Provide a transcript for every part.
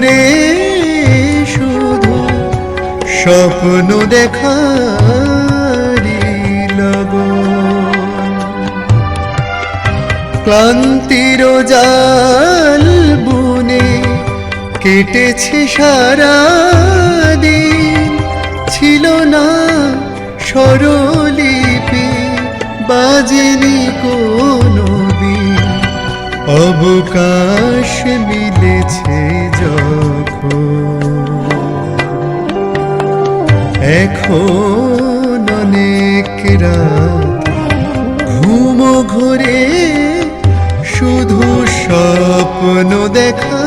ঘরে শুধু স্বপ্ন লাগো ক্লান্তির জাল বুনে কেটেছে সারা দিন ছিল না স্বরলিপি, বাজেনি কোনো দিন অবকাশ মিলেছে যখন। এখন অনেক রাত ঘুমো ঘরে শুধু স্বপ্ন দেখারি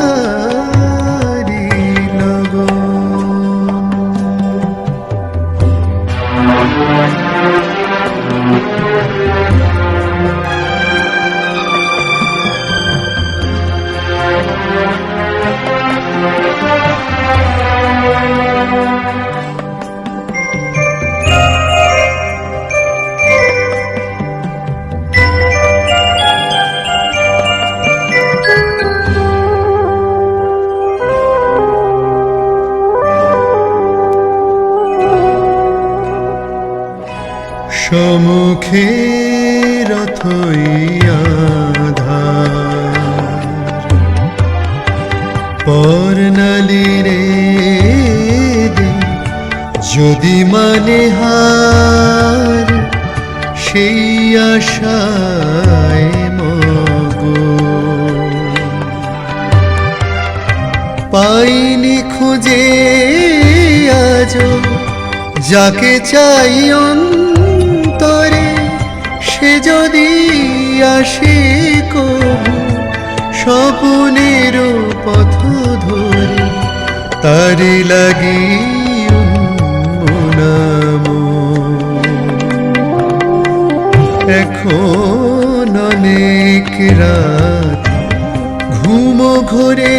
সমুখে রথই আধার। পর্ণালী রে যদি মানে হার, সেই আশায় মগ পাইনি খুঁজে আজ, যাকে চাই অন্তরে সে যদি আসে কবু, স্বপনের পথ ধরে তারি লাগি উন্মনাম এখন অনেক রাত, ঘুমো ঘরে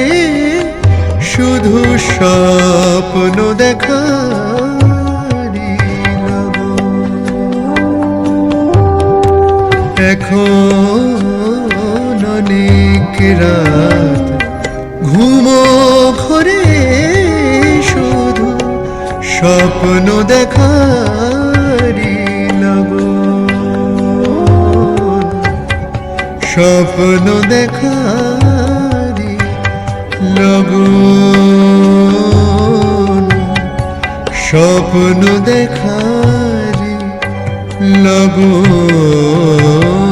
শুধু স্বপ্ন দেখারি এখন অনেক রাত। ঘুমো ঘরে শুধু স্বপ্ন দেখারি লাগো স্বপ্ন দেখারি লগন। স্বপ্ন দেখারি লগন